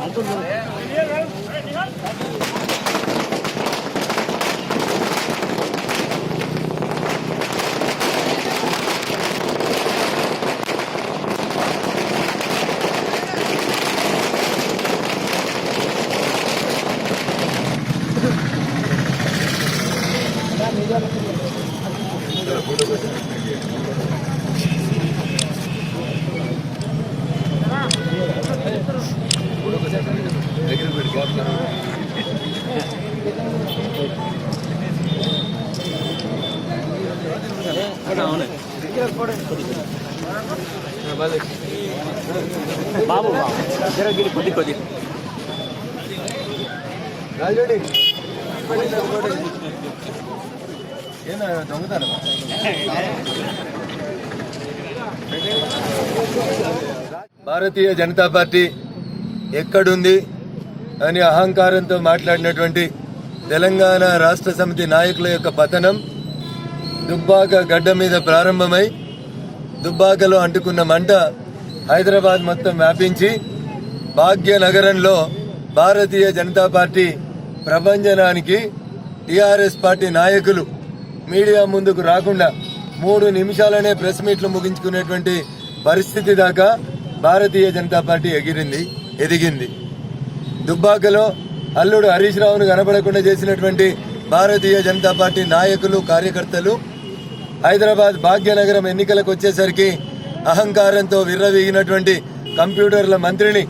బాబు బాబు జరగిరి కొద్ది కొద్ది భారతీయ జనతా పార్టీ ఎక్కడుంది అని అహంకారంతో మాట్లాడినటువంటి తెలంగాణ రాష్ట్ర సమితి నాయకుల యొక్క పతనం దుబ్బాక గడ్డ మీద ప్రారంభమై దుబ్బాకలో అంటుకున్న మంట హైదరాబాద్ మొత్తం వ్యాపించి భాగ్యనగరంలో భారతీయ జనతా పార్టీ ప్రభంజనానికి టీఆర్ఎస్ పార్టీ నాయకులు మీడియా ముందుకు రాకుండా మూడు నిమిషాలనే ప్రెస్ మీట్లు ముగించుకునేటువంటి పరిస్థితి దాకా భారతీయ జనతా పార్టీ ఎగిరింది ఎదిగింది. దుబ్బాకలో అల్లుడు హరీష్ రావును కనపడకుండా చేసినటువంటి భారతీయ జనతా పార్టీ నాయకులు కార్యకర్తలు హైదరాబాద్ భాగ్యనగరం ఎన్నికలకు వచ్చేసరికి అహంకారంతో విర్రవీగినటువంటి కంప్యూటర్ల మంత్రిని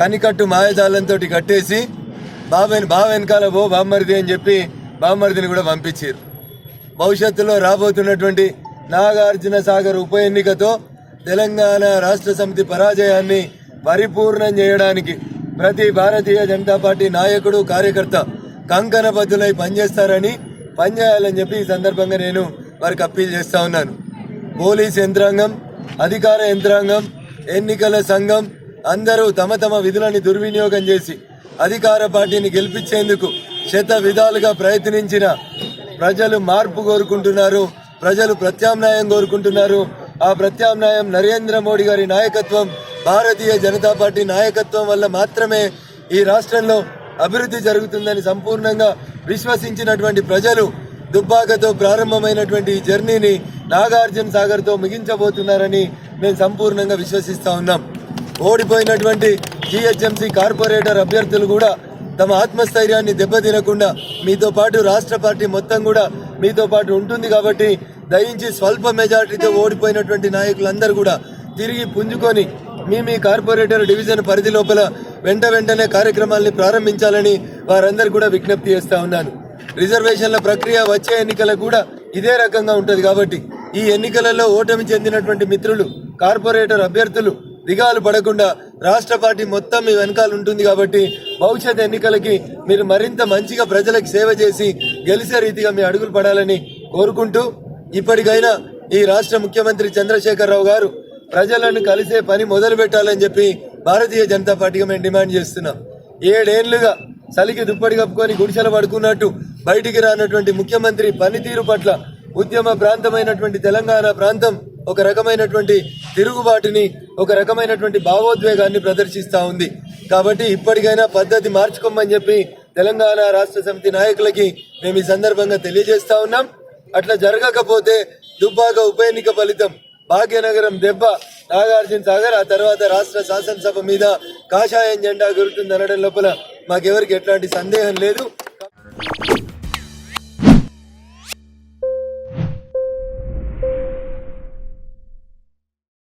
కనికట్టు మాయజాలంతో కట్టేసి బాబెన్ బావ వెనకాల ఓ బామ్మరిది అని చెప్పి బామ్మరిదిని కూడా పంపించారు. భవిష్యత్తులో రాబోతున్నటువంటి నాగార్జున సాగర్ ఉప ఎన్నికతో తెలంగాణ రాష్ట్ర సమితి పరాజయాన్ని పరిపూర్ణం చేయడానికి ప్రతి భారతీయ జనతా పార్టీ నాయకుడు కార్యకర్త కంకణబద్దులై పనిచేస్తారని పనిచేయాలని చెప్పి ఈ సందర్భంగా నేను వారికి అప్పీల్ చేస్తా ఉన్నాను. పోలీస్ యంత్రాంగం అధికార యంత్రాంగం ఎన్నికల సంఘం అందరూ తమ తమ విధులని దుర్వినియోగం చేసి అధికార పార్టీని గెలిపించేందుకు శత విధాలుగా ప్రయత్నించిన ప్రజలు మార్పు కోరుకుంటున్నారు ప్రజలు ప్రత్యామ్నాయం కోరుకుంటున్నారు. ఆ ప్రత్యామ్నాయం నరేంద్ర మోడీ గారి నాయకత్వం భారతీయ జనతా పార్టీ నాయకత్వం వల్ల మాత్రమే ఈ రాష్ట్రంలో అభివృద్ధి జరుగుతుందని సంపూర్ణంగా విశ్వసించినటువంటి ప్రజలు దుబ్బాకతో ప్రారంభమైనటువంటి ఈ జర్నీని నాగార్జున సాగర్తో ముగించబోతున్నారని మేము సంపూర్ణంగా విశ్వసిస్తా ఉన్నాం. ఓడిపోయినటువంటి జిహెచ్ఎంసీ కార్పొరేటర్ అభ్యర్థులు కూడా తమ ఆత్మస్థైర్యాన్ని దెబ్బతినకుండా మీతో పాటు రాష్ట్ర పార్టీ మొత్తం కూడా మీతో పాటు ఉంటుంది కాబట్టి దయించి స్వల్ప మెజార్టీతో ఓడిపోయినటువంటి నాయకులందరూ కూడా తిరిగి పుంజుకొని మీ మీ కార్పొరేటర్ డివిజన్ పరిధి లోపల వెంట వెంటనే కార్యక్రమాల్ని ప్రారంభించాలని వారందరూ కూడా విజ్ఞప్తి చేస్తా ఉన్నాను. రిజర్వేషన్ల ప్రక్రియ వచ్చే ఎన్నికలకు కూడా ఇదే రకంగా ఉంటుంది కాబట్టి ఈ ఎన్నికలలో ఓటమి చెందినటువంటి మిత్రులు కార్పొరేటర్ అభ్యర్థులు దిగాలు పడకుండా రాష్ట్ర పార్టీ మొత్తం మీ వెనకాల ఉంటుంది కాబట్టి భవిష్యత్ ఎన్నికలకి మీరు మరింత మంచిగా ప్రజలకు సేవ చేసి గెలిచే రీతిగా మీ అడుగులు పడాలని కోరుకుంటూ ఇప్పటికైనా ఈ రాష్ట్ర ముఖ్యమంత్రి చంద్రశేఖరరావు గారు ప్రజలను కలిసే పని మొదలు పెట్టాలని చెప్పి భారతీయ జనతా పార్టీగా మేము డిమాండ్ చేస్తున్నాం. ఏడేళ్ళుగా చలికి దుప్పటి కప్పుకొని గుడిసెలు పడుకున్నట్టు బయటికి రానటువంటి ముఖ్యమంత్రి పనితీరు పట్ల ఉద్యమ ప్రాంతమైనటువంటి తెలంగాణ ప్రాంతం ఒక రకమైనటువంటి తిరుగుబాటుని ఒక రకమైనటువంటి భావోద్వేగాన్ని ప్రదర్శిస్తూ ఉంది. కాబట్టి ఇప్పటికైనా పద్ధతి మార్చుకోమని చెప్పి తెలంగాణ రాష్ట్ర సమితి నాయకులకి మేము ఈ సందర్భంగా తెలియజేస్తా ఉన్నాం. అట్లా జరగకపోతే దుబ్బాక ఉప ఎన్నిక ఫలితం భాగ్యనగరం దెబ్బ నాగార్జున సాగర్ ఆ తర్వాత రాష్ట్ర శాసనసభ మీద కాషాయం జెండా గురుతుంది అనడం లోపల మాకెవరికి ఎట్లాంటి సందేహం లేదు.